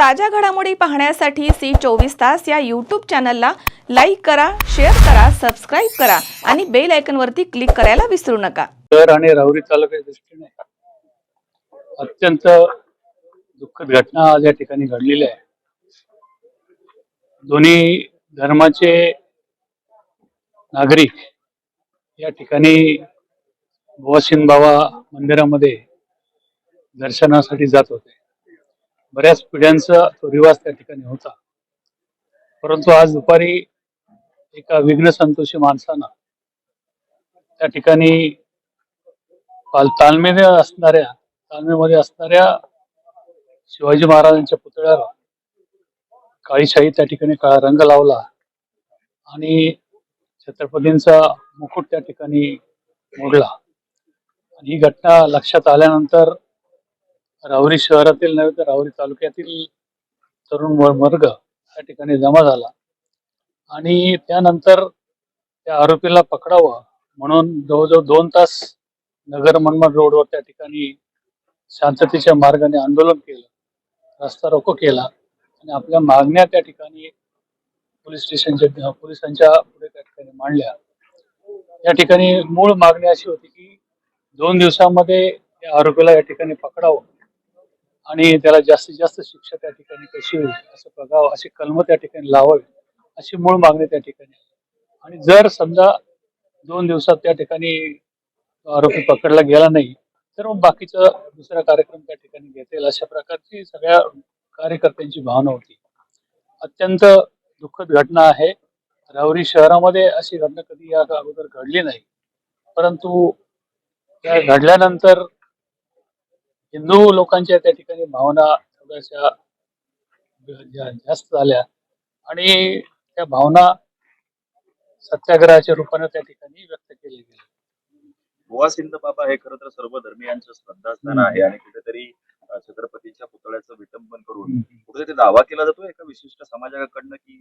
ताज्या घडामोडी पाहण्यासाठी सी चोवीस तास या यूट्यूब चॅनलला लाईक करा शेअर करा सबस्क्राईब करा आणि बेल आयकॉनवरती क्लिक करायला विसरू नका. शहर आणि राहुरी तालुक्याच्या दृष्टीने अत्यंत दुःखद घटना आज या ठिकाणी घडलेली आहे. दोन्ही धर्माचे नागरिक या ठिकाणी भुवासिंग बाबा मंदिरामध्ये दर्शनासाठी जात होते. बऱ्याच पिढ्यांचा तो रिवाज त्या ठिकाणी होता. परंतु आज दुपारी एका विघ्न संतोषी माणसानं त्या ठिकाणी तालमेने असणाऱ्या तालमेमध्ये असणाऱ्या शिवाजी महाराजांच्या पुतळ्यावर काळीशाही त्या ठिकाणी काळा रंग लावला आणि छत्रपतींचा मुकुट त्या ठिकाणी मोडला. आणि ही घटना लक्षात आल्यानंतर राहुरी शहरातील नव्हे तर राहुरी तालुक्यातील तरुण वर्ग या ठिकाणी जमा झाला. आणि त्यानंतर त्या आरोपीला पकडावं म्हणून जवळजवळ दोन तास नगर मनमाड रोडवर त्या ठिकाणी शांततेच्या मार्गाने आंदोलन केलं. रस्ता रोको केला आणि आपल्या मागण्या त्या ठिकाणी पोलीस स्टेशनच्या पोलिसांच्या पुढे त्या ठिकाणी मांडल्या. या ठिकाणी मूळ मागणी अशी होती की दोन दिवसामध्ये या आरोपीला या ठिकाणी पकडावं. आणि त्याला जास्तीत जास्त शिक्षा त्या ठिकाणी कशी होईल असं बघावं अशी कलम त्या ठिकाणी लावावी अशी मूळ मागणी त्या ठिकाणी आहे. आणि जर समजा दोन दिवसात त्या ठिकाणी आरोपी पकडला गेला नाही तर मग बाकीचा दुसरा कार्यक्रम त्या ठिकाणी घेता येईल. अशा प्रकारची सगळ्या कार्यकर्त्यांची भावना होती. अत्यंत दुःखद घटना आहे. राहुरी शहरामध्ये अशी घटना कधी या अगोदर घडली नाही. परंतु त्या घडल्यानंतर हिंदू लोकांच्या त्या ठिकाणी भावना थोड्याशा जास्त झाल्या आणि त्या भावना सत्याग्रहाच्या रूपाने त्या ठिकाणी व्यक्त केली गेली गोवा सिंध बाबा हे खरं तर सर्व धर्मियांचं श्रद्धास्थान. आहे आणि कुठेतरी छत्रपतीच्या पुतळ्याचं विटंबन करून कुठेतरी दावा केला जातो एका विशिष्ट समाजाकडनं की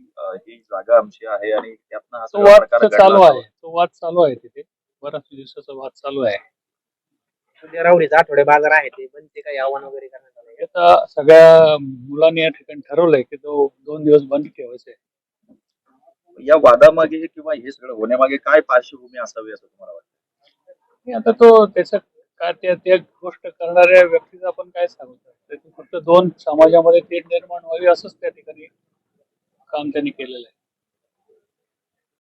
ही जागा आमची आहे आणि त्यातनं हा चालू. आहे. तो वाद चालू आहे तिथे. बराच दिवसाचा वाद चालू आहे. म्हणजे राहुरीचा आठवडे बाजार आहे ते पण ते काही आव्हान वगैरे करण्यात आलं आता सगळ्या मुलांनी या ठिकाणी ठरवलंय की तो दोन दिवस बंद ठेवायचा आहे या वादामागे किंवा हे सगळं होण्यामागे काय पार्श्वभूमी असावी असं तुम्हाला वाटतं? आणि आता तो त्याचं काय त्या त्या गोष्ट करणाऱ्या व्यक्तीचं आपण काय सांगू? शकतो ते फक्त दोन समाजामध्ये तेढ निर्माण व्हावी असंच त्या ठिकाणी काम त्यांनी केलेलं आहे.